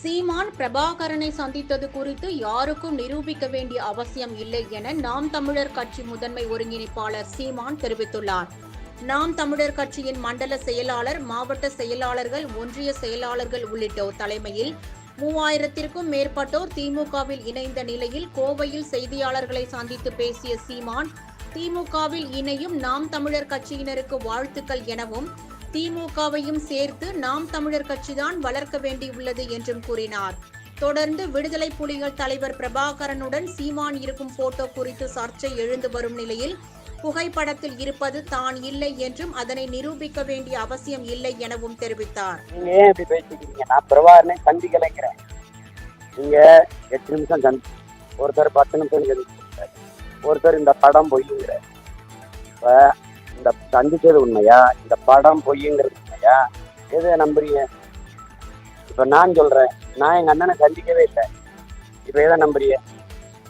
சீமான் பிரபாகரனை சந்தித்தது குறித்து யாருக்கும் நிரூபிக்க வேண்டிய அவசியம் இல்லை என நாம் தமிழர் கட்சி முதன்மை ஒருங்கிணைப்பாளர் சீமான் தெரிவித்துள்ளார். நாம் தமிழர் கட்சியின் மண்டல செயலாளர் மாவட்ட செயலாளர்கள் ஒன்றிய செயலாளர்கள் உள்ளிட்டோர் தலைமையில் மூவாயிரத்திற்கும் மேற்பட்டோர் திமுகவில் இணைந்த நிலையில் கோவையில் செய்தியாளர்களை சந்தித்து பேசிய சீமான் திமுகவில் இணையும் நாம் தமிழர் கட்சியினருக்கு வாழ்த்துக்கள் எனவும் திமுகவையும் சேர்த்து நாம் தமிழர் கட்சிதான் வளர்க்க வேண்டியுள்ளது என்றும் கூறினார். தொடர்ந்து விடுதலை புலிகள் தலைவர் பிரபாகரனுடன் சீமான் இருக்கும் போட்டோ குறித்து சர்ச்சை எழுந்து வரும் நிலையில் புகைப்படத்தில் இருப்பது தான் இல்லை என்றும் அதனை நிரூபிக்க வேண்டிய அவசியம் இல்லை எனவும் தெரிவித்தார். நீங்க ஏன் இப்படி பேசிக்கிறீங்க நான் பிரபாகரனை சந்திக்கலைங்கிறேன் நீங்க எட்டு நிமிஷம் சந்தி ஒருத்தர் பத்து நிமிஷம் சந்திச்சிருக்காரு ஒருத்தர் இந்த படம் பொய்யுங்கிற இப்ப சந்திச்சது உண்மையா? இந்த படம் பொய்யுங்கிறது உண்மையா? எதை நம்புறீங்க? இப்ப நான் சொல்றேன். நான் எங்க அண்ணனை சந்திக்கவே இல்லை. இப்ப எதை நம்புறீங்க?